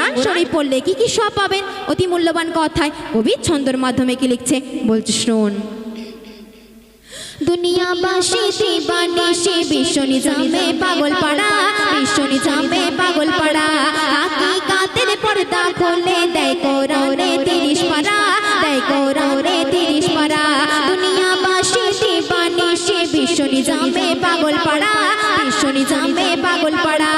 কোরআন শরীফ পড়লে কি কি সব পাবেন? অতি মূল্যবান কথায় কবি ছন্দর মাধ্যমে কি লিখছে? বলছে শোন দুনিয়াবাসী সে বিশ্ব জামে পাগল পাড়া বিশ্ব জামে পাগল পাড়া। আকি কাতের পর্দা খোলে দেয় কোরআনে তিরিশ পাড়া দেয় কোরআনে তিরিশ পাড়া দুনিয়া পারা। দুনিয়াবাসী সে বিশ্ব জামে পাগল পাড়া বিশ্ব জামে পাগল পাড়া।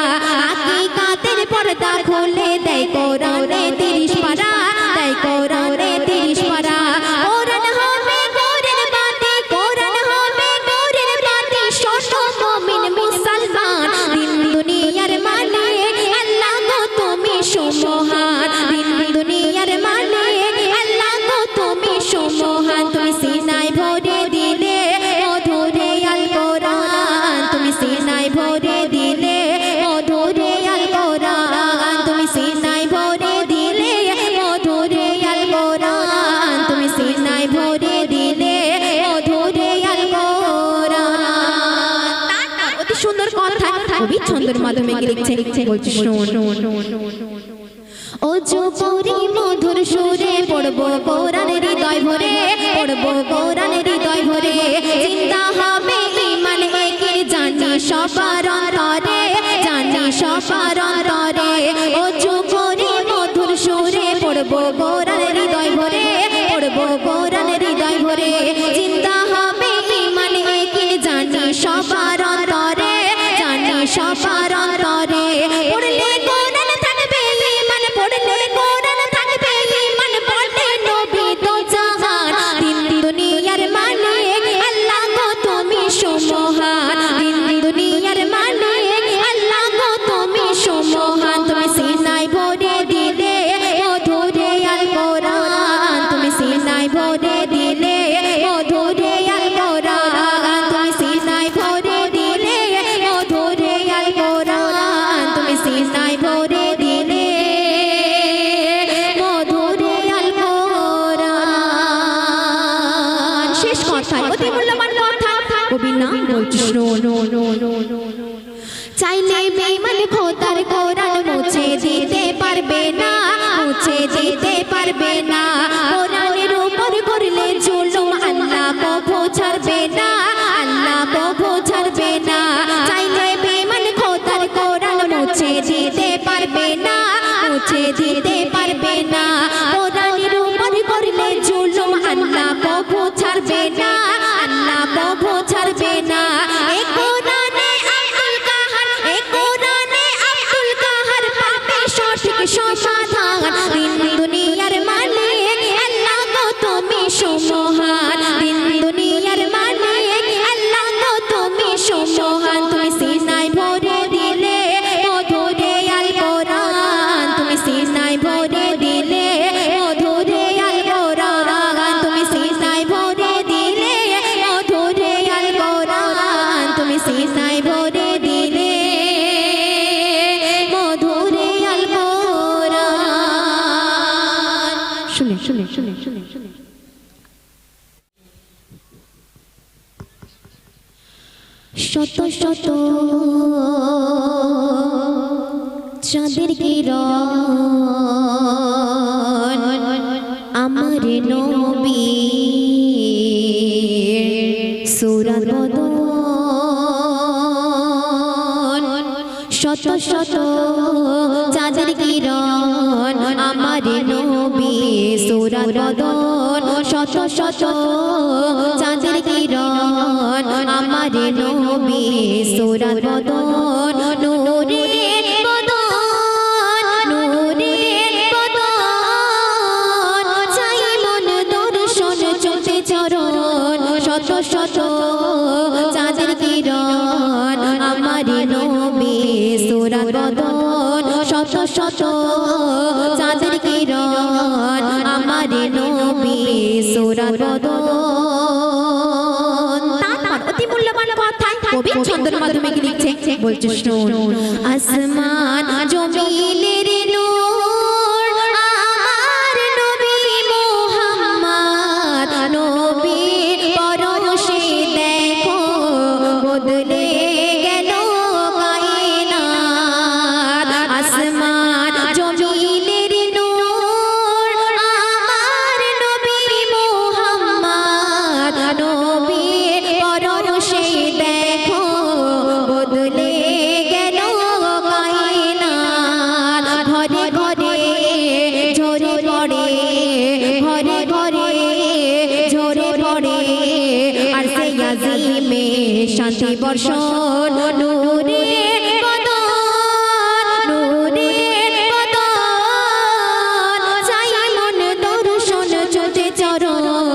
কথা কবি ছন্দের মাধ্যমে লিখছে বলছে শোন। ও চোপরি মধুর সুরে পড়ব পৌরাণের হৃদয় ভরে পড়ব পৌরাণের হৃদয় ভরে চিন্তা মশাই অতি মূল্যবান কথা। কবি নাম বৈষ্ণব চাইলে বেইমান খোদার কোরআন মুছে দিতে পারবে না, মুছে দিতে পারবে না। শুনে শুনে শুনে শুনে শুনে। শত শত চাঁদের কিরণ আমার নবী সুরার শত শত চাঁদের কিরণ আমার নবী সুরাত নবী নূরে বলছে শোন আসমান জমিনের শান্তি বর্ষণ নূরে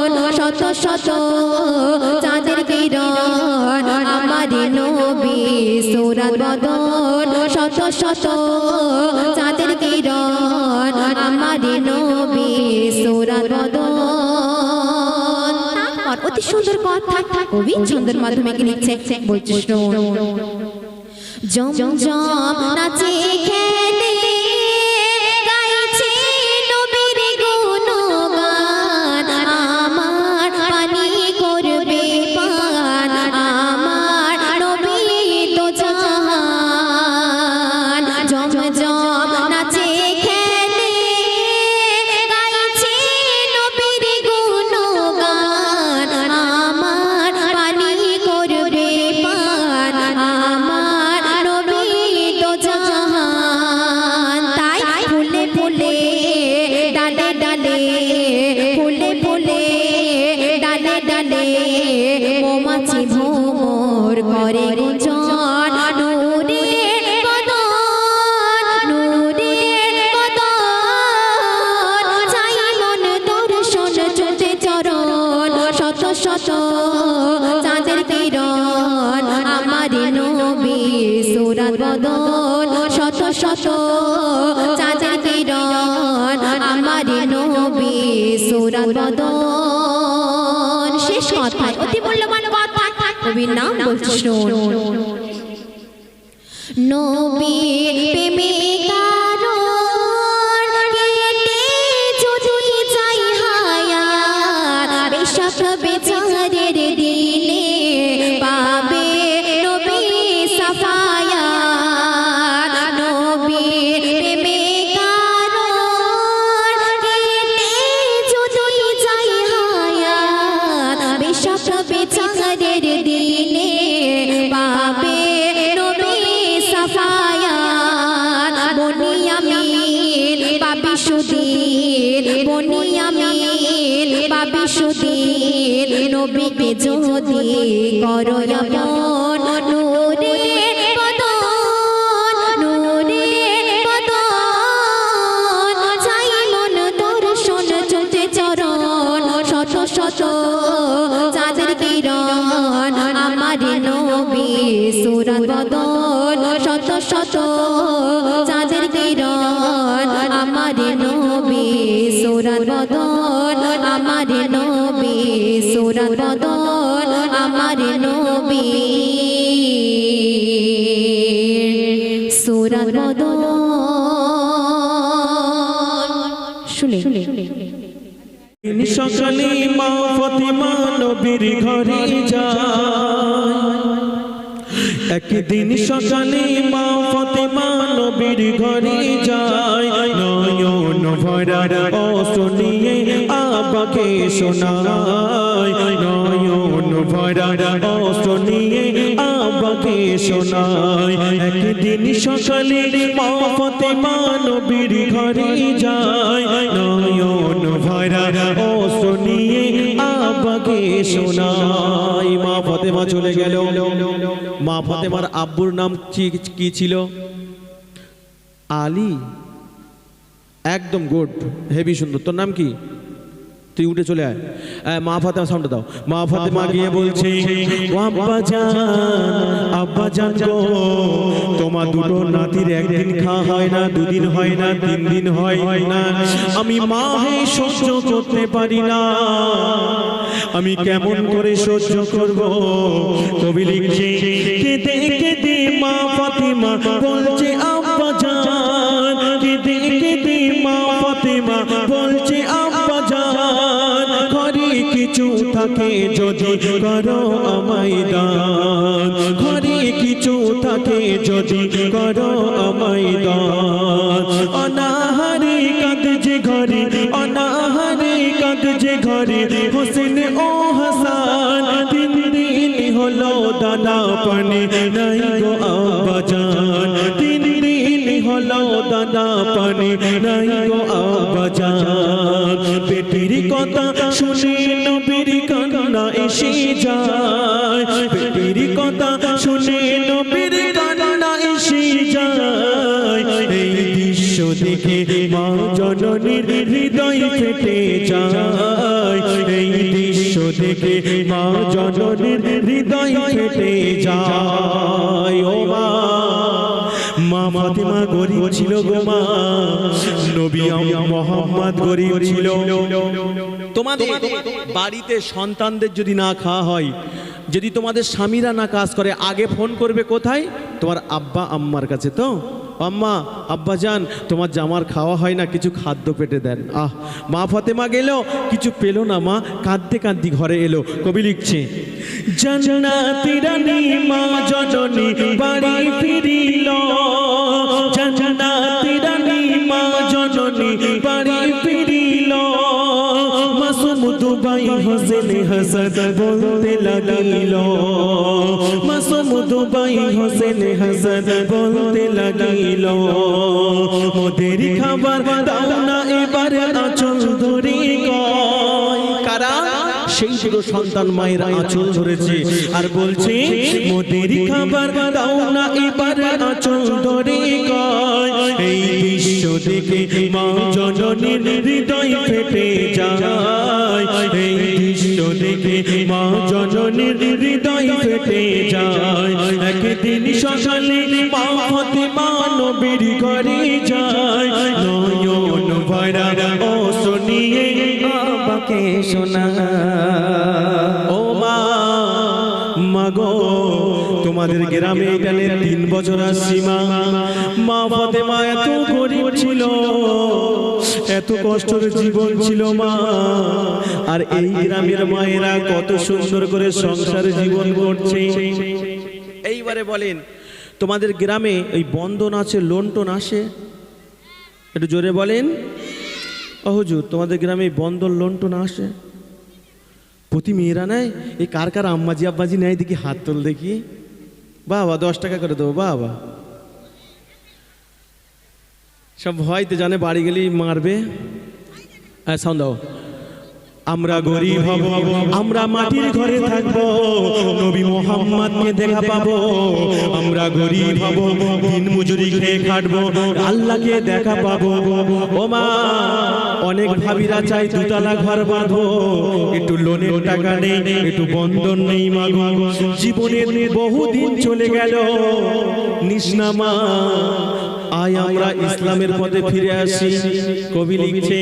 মন শত শত চাঁদের কিরণ। আমার নবী সুরাত বদন শত শত ছন্দের মাধ্যমে কি লিখছে বলছে জম জম নাচে বদন শেষ কথা অতি মূল্যবান কথা। কবির নাম নবীর প্রেমে যদি করো নূরে শত চাঁদের কিরণ। আমার নবী সুরাত বদন, শত শত চাঁদের কিরণ। আমার নবী সুরাত বদন। সুরাত বদন আমার নবী সুরাত বদন শুনে সকালে মা ফতিমা নবীর ঘরে যায়। একদিন সকালে মা ফতিমা নবীর ঘরে যায়। নয়ন ভরার অসনিয়ে আবাকে শোনায়। নয়ন ভরার অসনিয়ে আবাকে শোনায়। একদিন সকালে মা ফতেমা নবীর ঘরে যায়। নয়ন ভরা ও শুনিয়ে শোনায় মা ফতেমা চলে গেল। মা ফতেমার আব্বুর নাম কি ছিল? আলী। একদম গুড হেভি সুন্দর। তোর নাম কি? তুই উঠে চলে আয়। মা ফাতেমা সাউন্ড দাও। মা ফাতেমা গিয়ে বলছে আব্বা জান আব্বা জান গো তোমার দুটো নাতির একদিন খাওয়া হয় না দুদিন হয় না তিন দিন হয় না। আমি মা হয়ে সহ্য করতে পারি না। আমি কেমন করে সহ্য করব? কবি লিখছে কেঁদে কেঁদে মা ফাতেমা বলছে থাকে যদি করো আমায় দান। ঘরে কিছু থাকে যদি করো আমায় দান। অনাহারে কাঁদছে ঘরে, অনাহারে কাঁদছে ঘরে, হোসেন ও হাসান, তিন দিন হলো দানা পানি, নাই গো আব্বা জান তিন দিন হলো দানা পানি, নাই গো আব্বা জান পেটের কথা শুনে এসে যায়। পেটের কথা শুনে নবীর কান্না এসে যায়। এই দৃশ্য দেখে মা জননীর হৃদয় ফেটে যায়। এই দৃশ্য দেখে মা জননীর হৃদয় ফেটে যায়। ও মা। মা ফাতেমা গরিব ছিল গো মা। নবী মোহাম্মদ গরিব ছিল। তোমাদের বাড়িতে সন্তানদের যদি না খাওয়া হয়, যদি তোমাদের স্বামীরা না কাজ করে, আগে ফোন করবে কোথায়? তোমার আব্বা আম্মার কাছে তো? আম্মা, আব্বা যান, তোমার জামার খাওয়া হয় না, কিছু খাদ্য পেটে দেন। আহ, মা ফতেমা গেল, কিছু পেল না মা, কাঁদতে কাঁদতে ঘরে এলো। কবি লিখছে জান্নাতি রানী মা, জননী হোসেন হাসান বলতে লাগিল। মাসুম দুবাই হোসেন হাসান বলতে লাগিল। মোদের খাবার দাও না, এবার আচল ধরে সেই দুটো সন্তান মায়ের আঁচল ধরেছে। আর বলছে মোদের খাবার দাও না, এবার আঁচল ধরে কয়। এই দৃশ্য দেখে মা জননীর হৃদয় ফেটে যায়। এই দৃশ্য দেখে মা জননীর হৃদয় ফেটে যায়। একদিন সকালে মা ফতেমা নবীর ঘরে যায়। নয়ন ভরা ও শুনিয়ে বাবাকে শোনা ও মা মাগো তোমাদের গ্রামে গেলে তিন বছর আসছি মা মা ফাতেমা এত গরিব ছিল। এত কষ্টের জীবন ছিল মা। আর এই গ্রামের মায়েরা কত সুন্দর করে সংসার জীবন করছে। এইবারে বলেন, তোমাদের গ্রামে ওই বন্ধন আছে লোনটোন আসে? একটু জোরে বলেন। ও হুজুর, তোমাদের গ্রামে বন্ধন লোনটোন আসে? প্রতি মেয়েরা নেয়? এই কার কার আম্মাজি আব্বাজি নেয়? দেখি হাত তোল দেখি। বাবা, দশ টাকা করে দেবো, বাবা। সব ভয়তে জানে বাড়ি গেলেই মারবে। হ্যাঁ সাউন্ড দাও। আমরা গরিব হব, আমরা মাটির ঘরে থাকব, নবী মোহাম্মদকে দেখা পাবো। আমরা গরিব হব, দিন মজুরি খেয়ে খাটবো, আল্লাহকে দেখা পাবো। ও মা অনেক ভাবিরা চাই দুতলা ঘর বাঁধবো একটু লোনের টাকা নেই, একটু বন্ধন নেই মাগো। জীবনের বহুদিন চলে গেল নিষ্ণা মা। আয় আমরা ইসলামের পথে ফিরে আসি, কবি লিখছে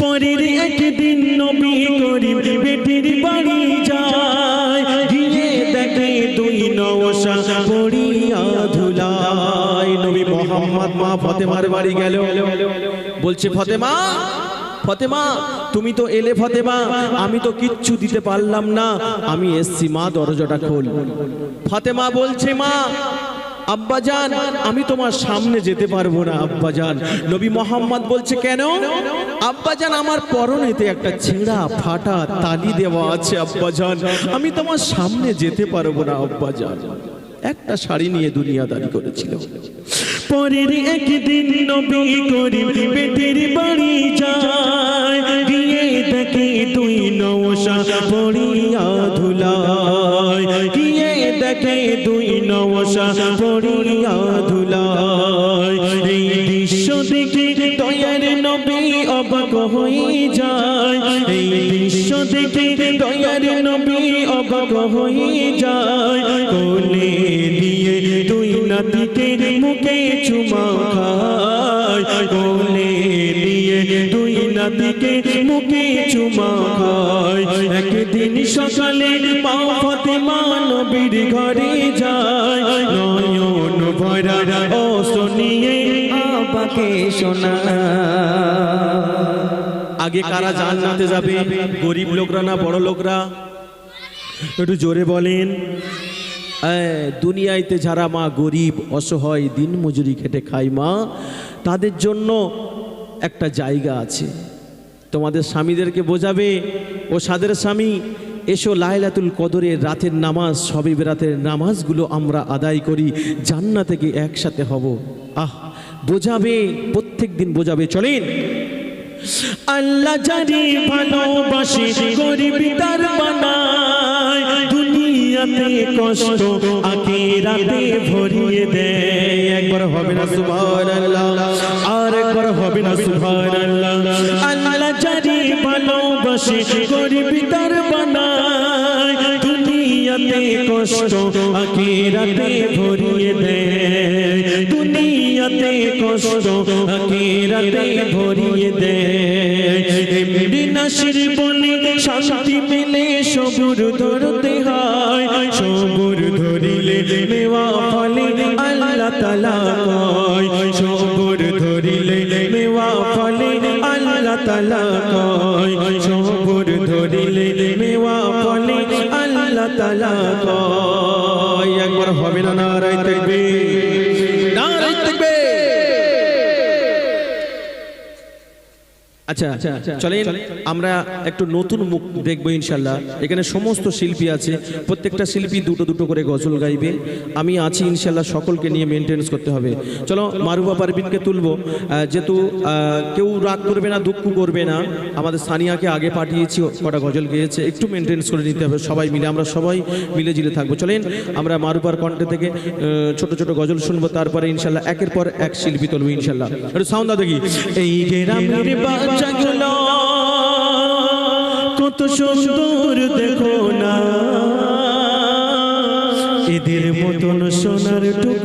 পরের একদিন নবী করিম বেটির বাড়ি যায়। গিয়ে দেখে দুই নওশা পড়িয়া ধুলায়। নবী মোহাম্মদ মা ফতেমার বাড়ি গেল। বলছে, ফতেমা ফতেমা, তুমি তো এলে ফতেমা, আমি তো কিচ্ছু দিতে পারলাম না, আমি এসছি মা দরজাটা খোল। ফতেমা বলছে, মা আব্বাজান, আমি তোমার সামনে যেতে পারব না, আব্বাজান। নবী মোহাম্মদ বলছে, কেন? আব্বাজান, আমার পরনেতে একটা ছেঁড়া, ফাটা তালি দেওয়া আছে, আব্বাজান। আমি তোমার সামনে যেতে পারব না, আব্বাজান। একটা শাড়ি নিয়ে দুনিয়া দুনিয়াদারি করেছিল। পরের একদিন নবী করিম বেটির বাড়ি যায়, গিয়ে দেখে নৌশা পড়িয়া ধুলায়। গিয়ে দেখে দুই নৌশা সকালে মা ফাতেমা নবীর ঘরে যায়। নয়ন শুনিয়ে আবাকে শোনা। আগে কারা জান্নাতে যাবে? গরিব লোকরা না বড় লোকরা? একটু জোরে বলেন। দুনিয়াইতে যারা মা গরিব, অসহায়, দিন মজুরি খেটে খায় মা, তাদের জন্য একটা জায়গা আছে। তোমাদের স্বামীদেরকে বোঝাবে ও সাদের স্বামী এসো লাইলাতুল কদরের রাতের নামাজ, সবে বেরাতের নামাজগুলো আমরা আদায় করি জান্না থেকে একসাথে হব। আহ, বোঝাবে প্রত্যেক দিন বোঝাবে, চলেন। আল্লাহ জানি গরিব তার বানায়, দুনিয়াতে কষ্ট ভরিয়ে দেয়। একবার হবে না সুবহানাল্লাহ, আর একবার হবে না সুবহানাল্লাহ। আল্লাহ ভালোবাসে, গরিব তার বানায়। দুনিয়াতে কষ্ট আখিরাতে ভরিয়ে দেয়। দুনিয়াতে কষ্ট আখিরাতে ভরিয়ে দেয়। এমনি বলে শান্তি মিলে সবুর ধরতে আচ্ছা চলেন, আমরা একটু নতুন মুখ দেখব ইনশাল্লাহ। এখানে সমস্ত শিল্পী আছে, প্রত্যেকটা শিল্পী দুটো দুটো করে গজল গাইবে। আমি আছি ইনশাল্লাহ সকলকে নিয়ে মেনটেন্স করতে হবে। চলো মারুবা পারবিনকে তুলবো। যেহেতু কেউ রাগ করবে না, দুঃখ করবে না, আমাদের সানিয়াকে আগে পাঠিয়েছি কটা গজল গিয়েছে, একটু মেনটেন্স করে নিতে হবে, সবাই মিলে, আমরা সবাই মিলে জিলে থাকব। চলেন, আমরা মারুবার কণ্ঠে থেকে ছোট ছোট গজল শুনব, তারপরে ইনশাল্লাহ একের পর এক শিল্পী তুলবো ইনশাল্লাহ। একটু সাউন্ড দেখি। এই লাগল কত সুন্দর দেখো না। এদের মতন সোনার টুক